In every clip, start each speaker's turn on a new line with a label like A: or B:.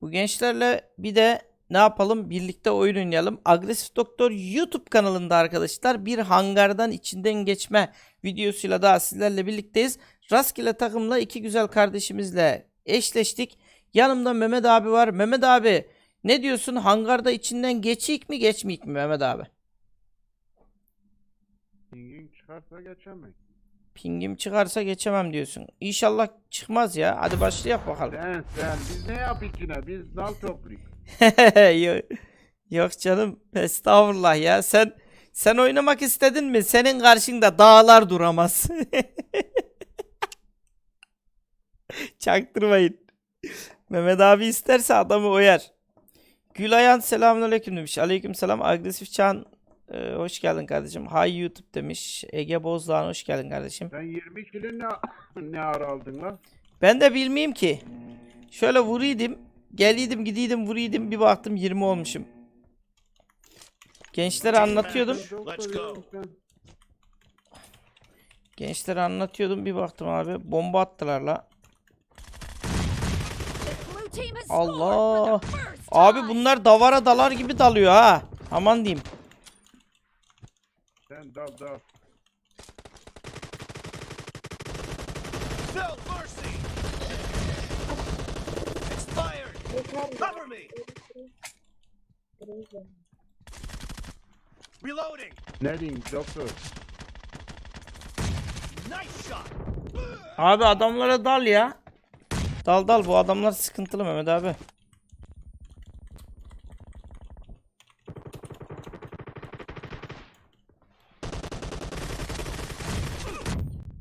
A: Bu gençlerle bir de ne yapalım? Birlikte oyun oynayalım. Agresif Doktor YouTube kanalında arkadaşlar bir hangardan içinden geçme videosuyla daha sizlerle birlikteyiz. Rastgele takımla iki güzel kardeşimizle eşleştik. Yanımda Mehmet abi var. Mehmet abi ne diyorsun? Hangarda içinden geçik mi geçmeyik mi Mehmet abi?
B: Pingin çıkarsa geçemez.
A: Pingim çıkarsa geçemem diyorsun. İnşallah çıkmaz ya. Hadi başlayalım bakalım.
B: Sen sen biz ne yapık yine? Biz dal toplayık.
A: yok, yok canım. Estağfurullah ya. Sen sen oynamak istedin mi? Senin karşında dağlar duramaz. Çaktırmayın. Mehmet abi isterse adamı oyar. Gülayan selamünaleyküm demiş. Aleykümselam. Agresif Çağan e, hoş geldin kardeşim. Hay YouTube demiş. Ege Bozdağ'ın hoş geldin kardeşim.
B: Sen 20 kilo ne, ne ara aldın lan?
A: Ben de bilmeyeyim ki. Şöyle vuruyordum. Geliydim gidiydim vuruyordum bir baktım 20 olmuşum. Gençlere anlatıyordum.
B: Yok sen.
A: Gençlere anlatıyordum bir baktım abi. Bomba attılar la. Allah. Abi bunlar davara dalar gibi dalıyor ha. Aman diyeyim.
B: Sen dal dal.
C: No mercy! Expired! Cover me! Reloading!
B: Ne diyeyim doktor?
C: Nice shot!
A: Abi adamlara dal ya. Dal dal bu adamlar sıkıntılı Mehmet abi.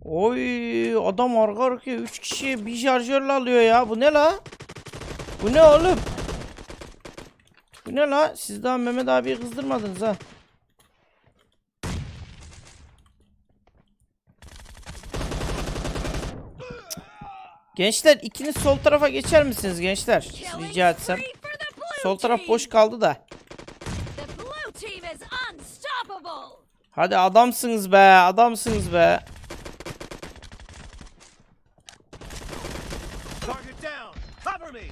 A: Oy adam arka arkaya 3 kişi bir şarjörle alıyor ya. Bu ne la? Bu ne oğlum? Bu ne la? Siz daha Mehmet abiyi kızdırmadınız ha. Gençler ikiniz sol tarafa geçer misiniz gençler? Rica etsem. Sol taraf boş kaldı da. Hadi adamsınız be, adamsınız be.
C: Target down! Cover me!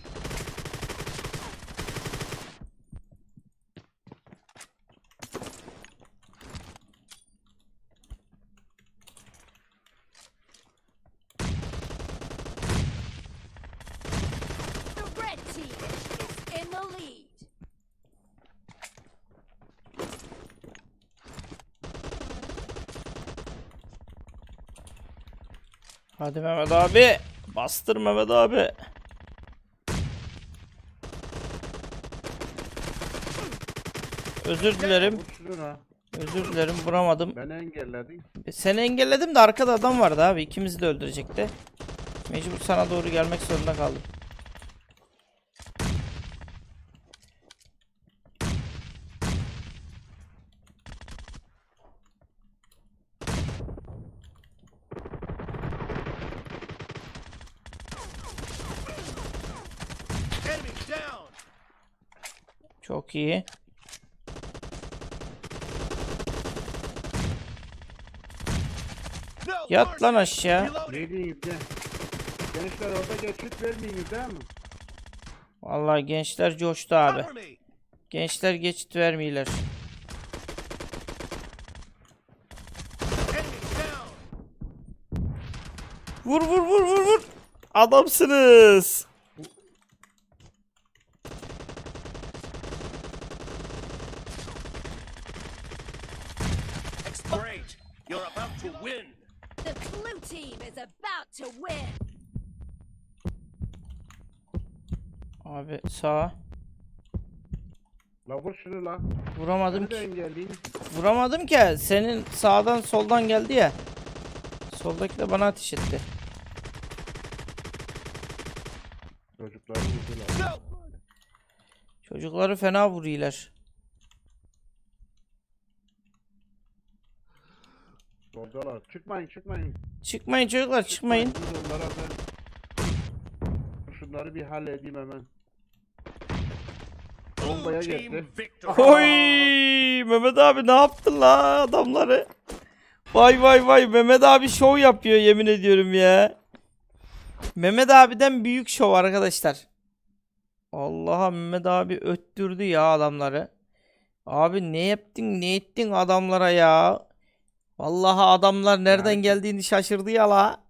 D: The red team is in the lead.
A: Hadi Mehmet abi. Bastır Mehmet abi. Özür dilerim. Özür dilerim vuramadım.
B: Ben engelledim.
A: Seni engelledim de arkada adam vardı abi. İkimizi de öldürecekti. Mecbur sana doğru gelmek zorunda kaldım. Çok iyi. Yat lan aşağı.
B: Ne diyeyim de? Gençler orada geçit vermeyiniz değil mi?
A: Vallahi gençler coştu abi. Gençler geçit vermiyorlar. Vur vur vur vur vur. Adamsınız.
C: Great! You're about to win!
D: The blue team is about to win.
A: Abi sağa.
B: La vur şunu la.
A: Vuramadım
B: de
A: ki. Vuramadım ki. Senin sağdan soldan geldi ya. Soldaki de bana ateş etti.
B: Çocukları vurdular.
A: Çocukları fena vuruyorlar.
B: Oradalar. Çıkmayın çıkmayın.
A: Çıkmayın çocuklar çıkmayın.
B: Biz onlara ben... Şunları bir halledeyim hemen. Bombaya
C: victory!
A: Oy Mehmet abi ne yaptın la adamları? Vay vay vay Mehmet abi şov yapıyor yemin ediyorum ya. Mehmet abiden büyük şov arkadaşlar. Allah'a Mehmet abi öttürdü ya adamları. Abi ne yaptın ne ettin adamlara ya. Vallahi adamlar nereden
B: Yani-
A: geldiğini şaşırdı ya la.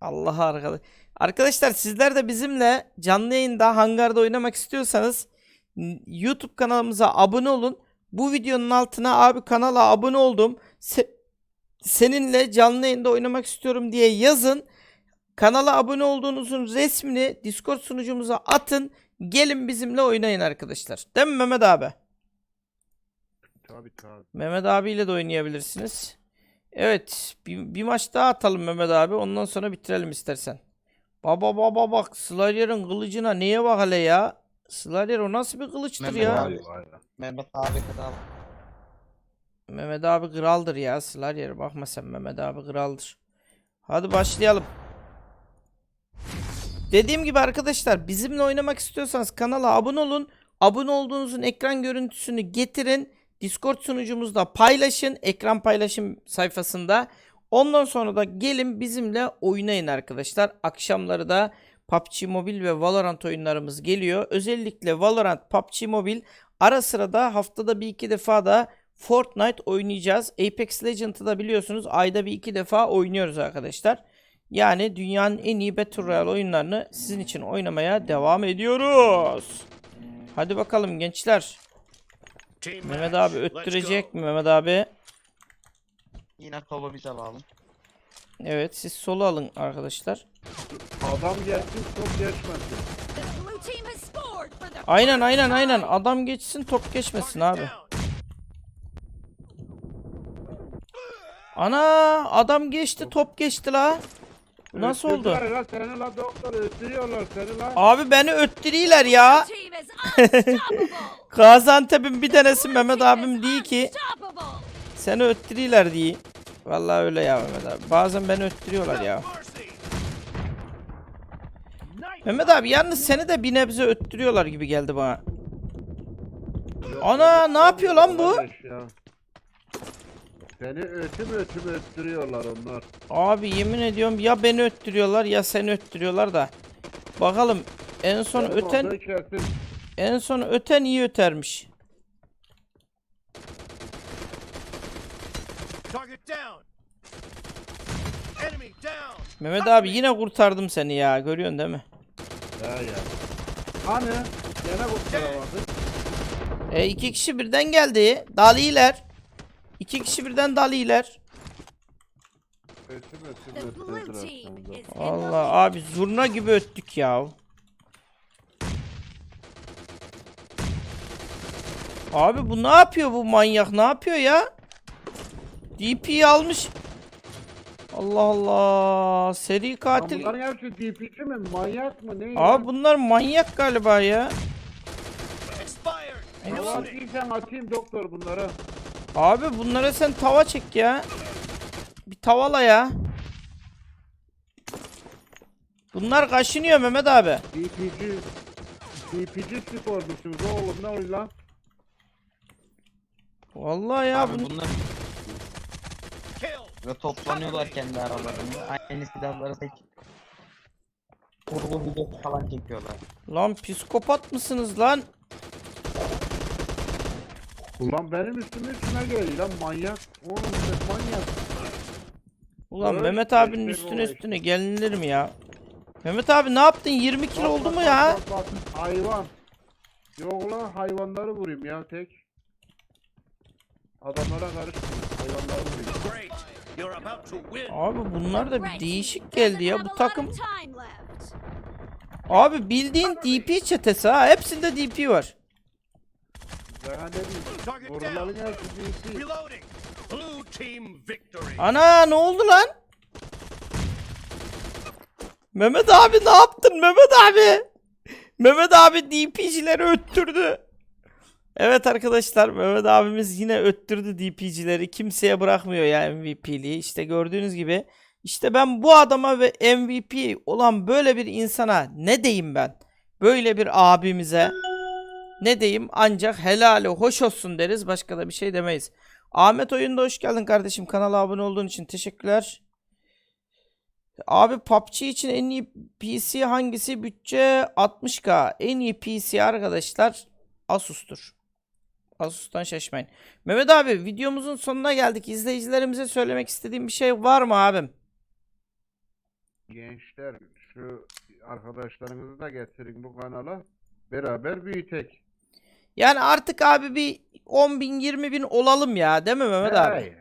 A: Allah arkadaş. Arkadaşlar sizler de bizimle canlı yayında hangarda oynamak istiyorsanız YouTube kanalımıza abone olun. Bu videonun altına abi kanala abone oldum. Se- seninle canlı yayında oynamak istiyorum diye yazın. Kanala abone olduğunuzun resmini Discord sunucumuza atın. Gelin bizimle oynayın arkadaşlar. Değil mi Mehmet abi?
B: Tabii tabii.
A: Mehmet abiyle de oynayabilirsiniz. Evet, bir, bir maç daha atalım Mehmet abi. Ondan sonra bitirelim istersen. Baba baba bak Slayer'ın kılıcına neye bak hele ya? Slayer o nasıl bir kılıçtır
E: Mehmet
A: ya?
E: abi. Mehmet abi kadar.
A: Mehmet abi kraldır ya. Slayer bakma sen Mehmet abi kraldır. Hadi başlayalım. Dediğim gibi arkadaşlar bizimle oynamak istiyorsanız kanala abone olun. Abone olduğunuzun ekran görüntüsünü getirin. Discord sunucumuzda paylaşın. Ekran paylaşım sayfasında. Ondan sonra da gelin bizimle oynayın arkadaşlar. Akşamları da PUBG Mobile ve Valorant oyunlarımız geliyor. Özellikle Valorant, PUBG Mobile ara sıra da haftada bir iki defa da Fortnite oynayacağız. Apex Legends'ı da biliyorsunuz ayda bir iki defa oynuyoruz arkadaşlar. Yani dünyanın en iyi Battle Royale oyunlarını sizin için oynamaya devam ediyoruz. Hadi bakalım gençler. Mehmet abi öttürecek mi Mehmet abi?
E: Yine solo biz alalım.
A: Evet siz solu alın arkadaşlar.
B: Adam gelsin çok geçmesin.
A: Aynen aynen aynen adam geçsin top geçmesin abi. Ana adam geçti top geçti la. Nasıl oldu?
B: Öttürdüler La seni la doktor öttürüyorlar seni la.
A: Abi beni öttürüyorlar ya. Gaziantep'in bir tanesi Mehmet abim değil ki seni öttürüyorlar diye. Vallahi öyle ya Mehmet abi. Bazen beni öttürüyorlar ya. Mehmet abi yalnız seni de bir nebze öttürüyorlar gibi geldi bana. Ana, ne yapıyor lan bu?
B: Seni ötüm ötüm öttürüyorlar onlar.
A: Abi yemin ediyorum ya beni öttürüyorlar ya seni öttürüyorlar da. Bakalım en son
B: Senin
A: öten
B: kesin.
A: en son öten iyi ötermiş.
C: Target down. Enemy down.
A: Mehmet abi yine kurtardım seni ya görüyorsun değil mi?
B: Ya ya. Hani gene kurtaramadık.
A: E iki kişi birden geldi. Daliler. İki kişi birden daliler.
D: İs in the
A: Allah abi zurna gibi öttük ya. Abi bu ne yapıyor bu manyak ne yapıyor ya? DP'yi almış. Allah Allah seri katil.
B: Bunların hepsi DP'ci mi? Manyak mı? Ne?
A: Abi bunlar manyak galiba ya.
C: Reloading.
B: atayım atayım doktor bunlara.
A: Abi bunlara sen tava çek ya. Bir tavala ya. Bunlar kaşınıyor Mehmet abi.
B: DP'ci DP'ci sporcusunuz oğlum ne oluyor lan?
A: Vallahi ya
E: abi
A: bunu
E: bunlar ve toplanıyorlar kendi aralarında. Aynı silahları seçip kurgu videosu falan çekiyorlar.
A: lan psikopat mısınız lan?
B: Ulan benim üstüme üstüme geliyor lan manyak. Oğlum sen manyak.
A: Ulan
B: Evet,
A: Mehmet abinin
B: işte bu
A: üstüne
B: işte.
A: üstüne gelinir mi ya? Mehmet abi ne yaptın? 20 kilo
B: Bak,
A: oldu
B: bak,
A: mu
B: bak,
A: ya?
B: Bak, bak, hayvan. Yok lan hayvanları vurayım ya tek. Adamlara karışmayın. Hayvanları vurayım.
C: Great. You're about to win.
A: Abi bunlar da bir değişik geldi ya bu takım. Abi bildiğin DP çetesi ha. Hepsinde DP var.
B: Daha ne diyeyim.
C: Target
B: Boruların
C: down.
B: hepsi DP.
C: Reloading. Blue team victory.
A: Ana ne oldu lan? Mehmet abi ne yaptın Mehmet abi? Mehmet abi DP'cileri öttürdü. Evet arkadaşlar Mehmet abimiz yine öttürdü DP'cileri. Kimseye bırakmıyor ya MVP'liği. İşte gördüğünüz gibi. İşte ben bu adama ve MVP olan böyle bir insana ne diyeyim ben? Böyle bir abimize ne diyeyim ancak helali hoş olsun deriz. Başka da bir şey demeyiz. Ahmet Oyun'da hoş geldin kardeşim. Kanala abone olduğun için teşekkürler. Abi PUBG için en iyi PC hangisi? Bütçe 60k. En iyi PC arkadaşlar Asus'tur. Asus'tan şaşmayın. Mehmet abi videomuzun sonuna geldik. İzleyicilerimize söylemek istediğim bir şey var mı abim?
B: Gençler şu arkadaşlarınızı da getirin bu kanala. Beraber büyütek.
A: Yani artık abi bir 10 bin 20 bin olalım ya değil mi Mehmet
B: He
A: abi?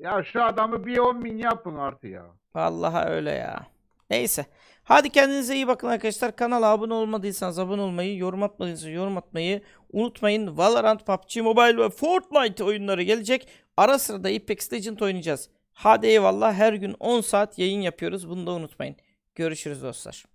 B: Ya. ya şu adamı bir 10 bin yapın artı ya.
A: Vallahi öyle ya. Neyse. Hadi kendinize iyi bakın arkadaşlar. Kanala abone olmadıysanız abone olmayı, yorum atmadıysanız yorum atmayı unutmayın. Valorant, PUBG Mobile ve Fortnite oyunları gelecek. Ara sıra da Apex Legend oynayacağız. Hadi eyvallah. Her gün 10 saat yayın yapıyoruz. Bunu da unutmayın. Görüşürüz dostlar.